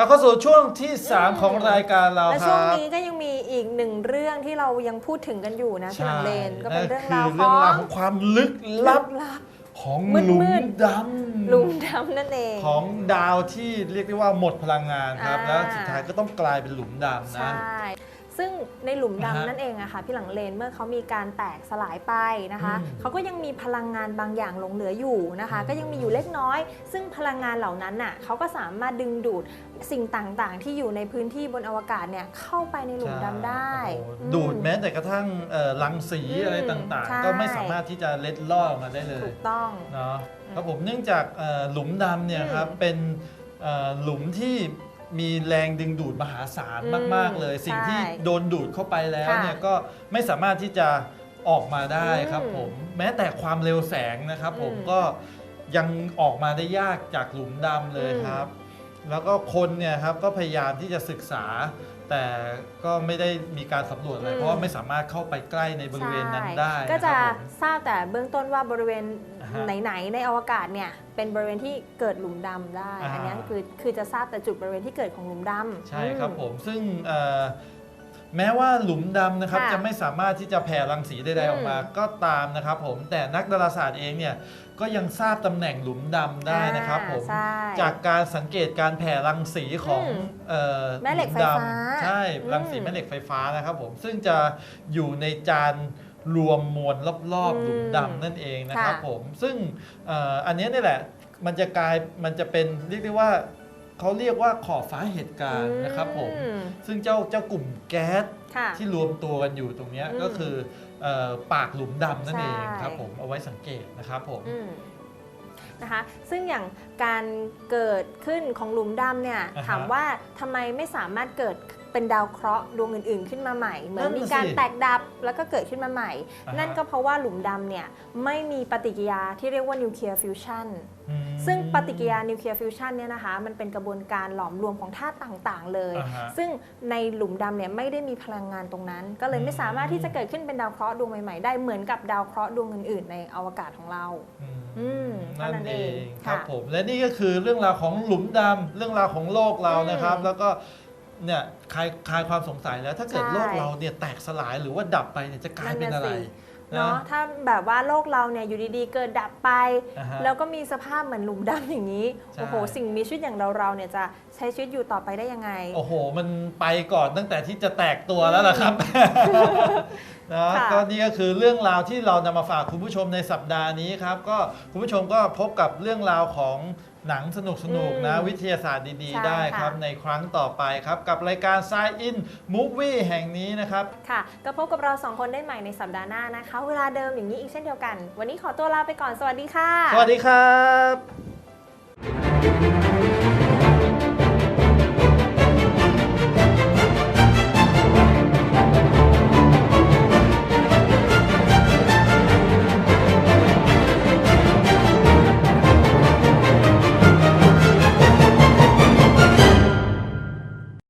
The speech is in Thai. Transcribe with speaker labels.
Speaker 1: กลับเข้าสู่ช่วงที่ 3 ของรายการเรา
Speaker 2: และ
Speaker 1: ค
Speaker 2: ช่วง
Speaker 1: รับ
Speaker 2: นี้ก็ยังมีอีกหนึ่งเรื่องที่เรายังพูดถึงกันอยู่นะพี่หลังเลนก็เป็นเรื่อง
Speaker 1: นั่
Speaker 2: รานว
Speaker 1: คือ
Speaker 2: ข
Speaker 1: เรื่อง
Speaker 2: อง
Speaker 1: ราวของความลึกลับ
Speaker 2: ลับ
Speaker 1: ของ
Speaker 2: มืดๆ
Speaker 1: หลุมดำ
Speaker 2: หลุมดำนั่นเอง
Speaker 1: ของดาวที่เรียกได้ว่าหมดพลังงานครับ
Speaker 2: อ่า
Speaker 1: แล้วสุดท้ายก็ต้องกลายเป็นหลุมดำ
Speaker 2: ใช่
Speaker 1: นะ
Speaker 2: ซึ่งในหลุม
Speaker 1: นะฮะ
Speaker 2: ดำนั่นเองอะค่ะพี่หลังเลนเมื่อเขามีการแตกสลายไปนะคะ
Speaker 1: อืม
Speaker 2: เขาก็ยังมีพลังงานบางอย่างหลงเหลืออยู่นะคะ
Speaker 1: อืม
Speaker 2: ก็ยังมีอยู่เล็กน้อย ซึ่งพลังงานเหล่านั้นน่ะเขาก็สามารถดึงดูดสิ่งต่างๆ ที่อยู่ในพื้นที่บนอวกาศเนี่ยเข้าไปในหลุมดำได้
Speaker 1: โอ้โห
Speaker 2: อืม
Speaker 1: ดูดแม้แต่กระทั่งเอ่อรังสี
Speaker 2: อืม
Speaker 1: อะไรต่าง
Speaker 2: ใช่
Speaker 1: ๆก็ไม่สามารถที่จะเล็ดลอดออกมาได้เลย
Speaker 2: ถูกต้อง
Speaker 1: เนาะครับผมเนื่องจากเอ่อหลุมดำเนี่ย
Speaker 2: อืม
Speaker 1: ครับเป็นเอ่อหลุมที่ มีแรงดึงดูดมหาศาล
Speaker 2: อืม
Speaker 1: มาก ๆ เลย สิ่งที่
Speaker 2: ใช่
Speaker 1: โดนดูดเข้าไปแล้ว
Speaker 2: ค่ะ
Speaker 1: เนี่ยก็ไม่สามารถที่จะออกมาได้ครับ
Speaker 2: อืม
Speaker 1: ผมแม้แต่ความเร็วแสงนะครับผม
Speaker 2: อืม
Speaker 1: ก็ยังออกมาได้ยากจากหลุมดำเลย
Speaker 2: อืม
Speaker 1: ครับ แล้วก็คนเนี่ยครับก็พยายามที่จะศึกษา แต่ก็ไม่ได้มีการสำรวจอะไรเพราะว่าไม่สามารถเข้าไปใกล้ในบริเวณนั้นได้
Speaker 2: ใช่ก็จะ
Speaker 1: นะครับผม
Speaker 2: ทราบแต่เบื้องต้นว่าบริเวณ
Speaker 1: อ่าฮะ
Speaker 2: ไหนๆในอวกาศเนี่ยเป็นบริเวณที่เกิดหลุมดำได้
Speaker 1: อ่า
Speaker 2: อันนี้คือคือจะทราบแต่จุดบริเวณที่เกิดของหลุมดำ
Speaker 1: ใช่ครับ
Speaker 2: อื
Speaker 1: ผม ซึ่งเอ่อ แม้ว่าหลุมดำนะครับ
Speaker 2: ค่ะ
Speaker 1: จะไม่สามารถที่จะแผ่รังสีใด
Speaker 2: อื
Speaker 1: ๆ
Speaker 2: ม
Speaker 1: ออกมา ก็ตามนะครับผมแต่นักดาราศาสตร์เองเนี่ยก็ยังทราบตำแหน่งหลุมดำได้นะครับผม
Speaker 2: อ่าใช่
Speaker 1: จากการสังเกตการแผ่รังสีของ
Speaker 2: อืม
Speaker 1: เอ่อ
Speaker 2: แม่เหล็กไฟฟ้า
Speaker 1: ลุมดำใช่
Speaker 2: อืม
Speaker 1: รังสีแม่เหล็กไฟฟ้านะครับผมซึ่งจะอยู่ในจานรวมมวลรอบๆหลุมดำนั่นเองนะครับ
Speaker 2: ค่ะ
Speaker 1: ผมซึ่งเอ่ออันเนี้ยนี่แหละมันจะกลายมันจะเป็นเรียกได้ว่า เขาเรียกว่าขอบฟ้าเหตุการณ์นะครับผม
Speaker 2: อืม
Speaker 1: ซึ่งเจ้าเจ้ากลุ่มแก๊ส
Speaker 2: ค่ะ
Speaker 1: ที่รวมตัวกันอยู่ตรงเนี้ย
Speaker 2: อืม
Speaker 1: ก็คือเอ่อปากหลุมดำนั่นเอง
Speaker 2: ใช่
Speaker 1: ครับผมเอาไว้สังเกตนะครับผม
Speaker 2: อืมนะคะซึ่งอย่างการเกิดขึ้นของหลุมดำเนี่ย
Speaker 1: อ่าฮะ
Speaker 2: ถามว่าทำไมไม่สามารถเกิด เป็นดาวเคราะห์ดวงอื่นๆ ขึ้นมาใหม่ เหมือน
Speaker 1: นั่นน่ะ
Speaker 2: มีการ
Speaker 1: สิ
Speaker 2: แตกดับแล้วก็เกิดขึ้นมาใหม่
Speaker 1: อ่าฮะ
Speaker 2: นั่นก็เพราะว่าหลุมดำเนี่ยไม่มีปฏิกิริยาที่เรียกว่านิวเคลียร์ฟิวชัน
Speaker 1: อืม
Speaker 2: ซึ่งปฏิกิริยานิวเคลียร์ฟิวชันเนี่ยนะคะมันเป็นกระบวนการหลอมรวมของธาตุต่างๆ เลย
Speaker 1: อ่าฮะ
Speaker 2: ซึ่งในหลุมดำเนี่ยไม่ได้มีพลังงานตรงนั้น ก็เลยไม่สามารถที่จะเกิดขึ้นเป็นดาวเคราะห์ดวงใหม่ๆ ได้เหมือนกับดาวเคราะห์ดวงอื่นๆ ในอวกาศของเรา
Speaker 1: อืม
Speaker 2: อืม
Speaker 1: นั่น
Speaker 2: เท่านั้น
Speaker 1: เอ
Speaker 2: เอง
Speaker 1: งครับ
Speaker 2: ค่ะ
Speaker 1: ผมและนี่ก็คือเรื่องราวของหลุมดำเรื่องราวของโลกเรานะครับ
Speaker 2: อืม
Speaker 1: แล้วก็ เนี่ยคลายคลายความสงสัยแล้ว ถ้าเกิด
Speaker 2: ใช่
Speaker 1: โลกเราเนี่ยแตกสลายหรือว่าดับไปเนี่ยจะกลายเป็นอะไร
Speaker 2: เนาะถ้าแบบว่าโลกเราเนี่ยอยู่ดีๆ เกิดดับไป
Speaker 1: อ่าฮะ
Speaker 2: แล้วก็มีสภาพเหมือนหลุมดำอย่างนี้
Speaker 1: ใช่
Speaker 2: โอ้โห สิ่งมีชีวิตอย่างเราเราๆเนี่ยจะใช้ชีวิตอยู่ต่อไปได้ยังไง
Speaker 1: โอ้โห มันไปก่อนตั้งแต่ที่จะแตกตัวแล้วล่ะครับ นะ
Speaker 2: ค่ะ
Speaker 1: ก็นี่ก็คือเรื่องราวที่เรานำมาฝากคุณผู้ชมในสัปดาห์นี้ครับ ก็คุณผู้ชมก็พบกับเรื่องราวของหนังสนุกๆนะวิทยาศาสตร์ดี
Speaker 2: ใช่
Speaker 1: ๆ ได้ครับ
Speaker 2: ค่ะ
Speaker 1: ในครั้งต่อไปครับ กับรายการ Science In Movie แห่งนี้นะครับ
Speaker 2: ค่ะ ก็พบกับเราสองคนได้ใหม่ในสัปดาห์หน้านะคะ เวลาเดิมอย่างนี้อีกเช่นเดียวกัน วันนี้ขอตัวลาไปก่อน สวัสดีค่ะ
Speaker 1: สวัสดีครับ